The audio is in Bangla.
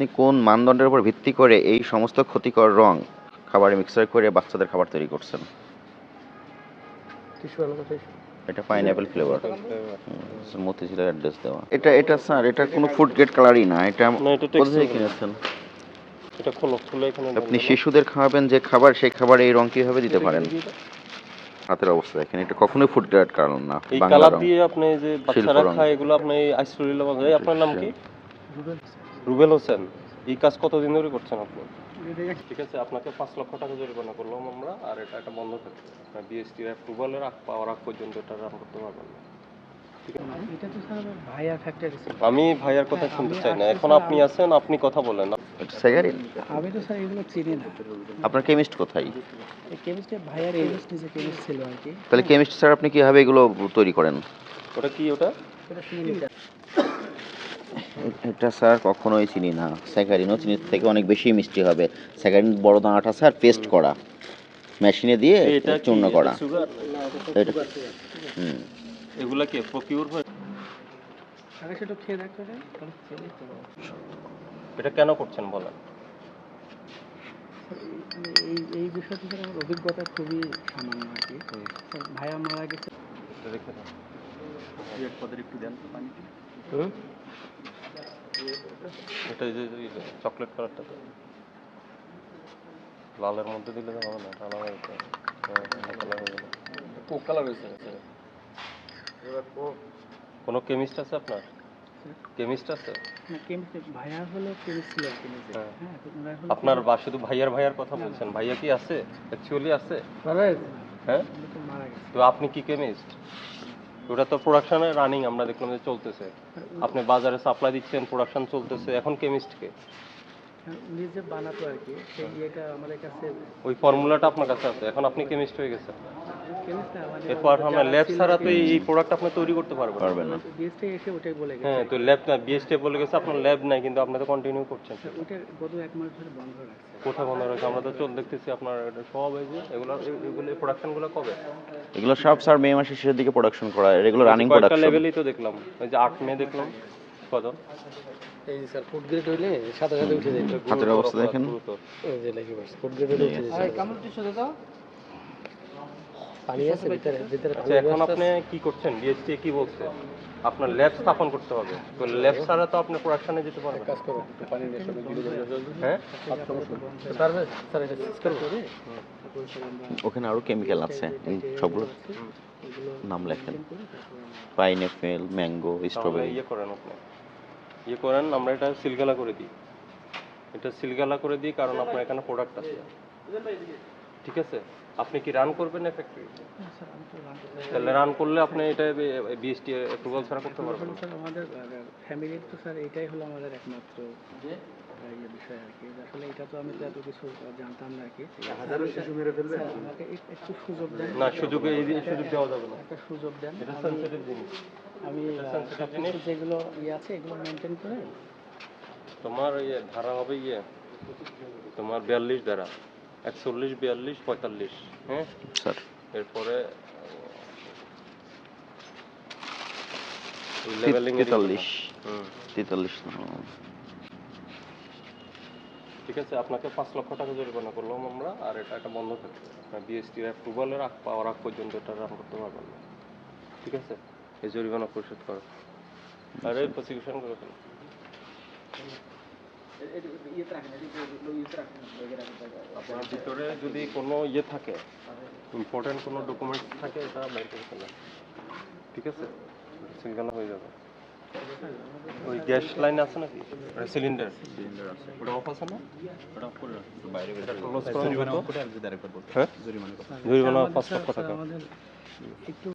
আপনি কোন মানদণ্ডের উপর ভিত্তি করে এই সমস্ত ক্ষতিকর রং খাবারে মিক্সার করে বাচ্চাদের খাবার তৈরি করছেন? এটা পাইনঅ্যাপেল ফ্লেভার মতিঝিলের অ্যাড্রেস দেওয়া। এটা এটা স্যার এটা কোনো ফুড গ্রেড কালারই না এটা কোথা থেকে কিনেছেন? এটা খোলো খুলে এখানে আপনি শিশুদের খাওয়াবেন যে খাবার সেই খাবারে এই রং কীভাবে দিতে পারেন? হাতের অবস্থা দেখেন এটা কখনোই ফুড গ্রেড কালার না এই কালার দিয়ে আপনি যে বাচ্চারা খায় এগুলো আপনি আইসরুলিলা বলেন এই আপনার নাম কি? রুবেল হোসেন এই কাজ কতদিন ধরে করছেন আপনি? ঠিক আছে আপনাকে পাঁচ লক্ষ টাকা জরিমানা করলাম আমরা আর এটা একটা বন্ধ থাকবে আপনার বিএসটির অ্যাপ্রুভালের আগ পাওয়ার আগ পর্যন্ত এটা রান করতে পারবেন না। এটা তো স্যার আমার ভাইয়া ফ্যাক্টরি আমি ভাইয়ার কথা শুনতে চাই না। এখন আপনি আছেন আপনি কথা বলেন। এটা আমি তো স্যার এগুলো চিনি না। আপনার কেমিস্ট কোথায়? এই ভাইয়ার কেমিস্ট নিজে কেমিস্ট ছিল আর কি। তাহলে কেমিস্ট স্যার আপনি কীভাবে এগুলো তৈরি করেন? ওটা কি ওটা? এটা স্যার কখনোই চিনি না। স্যাকারিনও চিনির থেকে অনেক বেশি মিষ্টি হবে। স্যাকারিন বড় দানাটা স্যার পেস্ট করা। মেশিনে দিয়ে এটা চূর্ণ করা। এটা হুম এগুলা কি প্রকিউর হয়? এটা কেন করছেন বলেন? এই এই বিষয়টা স্যার আমার অভিজ্ঞতা খুবই সামান্য আর কি। ভাইয়া মারা গেছে। এটা রেখে দাও। হুম? এটা এই যে চকলেট কালারটা তো। লালের মধ্যে দিলে তো হবে না এটা আলাদা হতে হবে। হ্যাঁ, অন্য কালার হয়ে গেল কোক কালার হয়েছে কোনো কেমিস্ট আছে আপনার? কেমিস্ট আছে? না কেমিস্ট ভাইয়া হলো কেমিস্ট ছিল আর হ্যাঁ। হ্যাঁ আপনার বা শুধু ভাইয়ার ভাইয়ার কথা বলছেন। ভাইয়া কি আছে? অ্যাকচুয়ালি আছে। মারা গেছে। হ্যাঁ? তো আপনি কি কেমিস্ট ওটা তো প্রোডাকশনে রানিং আমরা দেখলাম যে চলতেছে। আপনি বাজারে সাপ্লাই দিচ্ছেন প্রোডাকশন চলতেছে। এখন কেমিস্টকে আর যে বানাতো আর কি। সেই ইয়েটা আমাদের কাছে ওই ফর্মুলাটা আপনার কাছে আছে। এখন আপনি কেমিস্ট হয়ে গেছেন। কেমিস্ট না আমাদের এরপর আমরা ল্যাব ছাড়া তো এই প্রোডাক্ট আপনি তৈরি করতে পারবেন না। পারবেন না। বিএসটি এসে ওটাই বলে গেছে। হ্যাঁ তো ল্যাব না বিএসটি বলে গেছে আপনার ল্যাব নাই কিন্তু আপনি তো কন্টিনিউ করছেন। ওটা গত এক মাস ধরে বন্ধ রাখছে। কোথায় বন্ধ রয়েছে আমরা তো চল দেখতেছি আপনার এটা সব এই যে এগুলো এগুলো প্রোডাকশনগুলো কবে? এগুলো সব স্যার মে মাসের শেষের দিকে প্রোডাকশন করা এগুলো রানিং কয়েকটা প্রোডাকশন লেভেলই তো দেখলাম। ওই যে আট মে দেখলাম কত এই স্যার ফুড গ্রেড হইলে সাথে সাথে উঠে যায় হাতের অবস্থা দেখেন। এই যে লেখি বাস ফুড গ্রেড হইলে উঠে যায় কামড় টিস্যু দাও পানি আছে ভিতরে ভিতরে আচ্ছা এখন আপনি কি করছেন? কি বলছে? আপনার ল্যাব স্থাপন করতে হবে। তো ল্যাব ছাড়া তো আপনি প্রোডাকশনে যেতে পারবেন। কাজ করো একটু পানি নিয়ে সব দিলে হ্যাঁ? স্যার এটা করব ওখানে আরও কেমিক্যাল আছে সবগুলো। নাম লেখেন। পাইনঅ্যাপেল ম্যাঙ্গো স্ট্রবেরি ইয়ে করেন আপনি। ইয়ে করেন, আমরা এটা সিলগালা করে দিই। এটা সিলগালা করে দিই কারণ আপনার এখানে প্রোডাক্ট আছে। ঠিক আছে? আপনি কি রান করবেন না ফ্যাক্টরি তাহলে রান করলে আপনি এটা বিএসটি অ্যাপ্রুভাল ছাড়া করতে পারবেন। না। স্যার আমাদের ফ্যামিলির তো স্যার এটাই হলো আমাদের একমাত্র যে? ইয়ে বিষয় আর কি। আসলে এটা তো আমি তো এত কিছু জানতাম না আর কি। হাজারো শিশু মেরে ফেলবে? আমাকে একটু সুযোগ দেন। না সুযোগ এই সুযোগ দেওয়া যাবে না। একটা সুযোগ দেন। এটা সেন্সিটিভ জিনিস। আমি যেগুলো ইয়ে আছে এগুলো মেনটেন করে তোমার ইয়ে ধারা হবে ইয়ে। তোমার বিয়াল্লিশ ধারা। একচল্লিশ বিয়াল্লিশ পঁয়তাল্লিশ। হ্যাঁ স্যার। এরপরে তেতাল্লিশ। তেতাল্লিশ ঠিক আছে আপনাকে পাঁচ লক্ষ টাকা জরিমানা করলাম আমরা আর এটা একটা বন্ধ থাকবে। আপনার বিএসটির অ্যাপ্রুভালের আগ পাওয়ার আগ পর্যন্ত এটা রান করতে পারবেন না। ঠিক আছে? এই জরিমানা পরিশোধ করো আর এই প্রসিকিউশন করে ফেলো আপনার ভিতরে যদি কোনো ইয়ে থাকে ইম্পর্টেন্ট কোনো ডকুমেন্ট থাকে এটা বের করে ফেলেন। ঠিক আছে? সিঙ্গেল হয়ে যাবে। ওই গ্যাস লাইন আছে নাকি? সিলিন্ডার। সিলিন্ডার আছে। ওটা অফ আছে না? ওটা অফ করে রাখো বাইরে ক্লোজ করা যাবে তো হ্যাঁ। জরিমানা পাঁচ লক্ষ টাকা একটু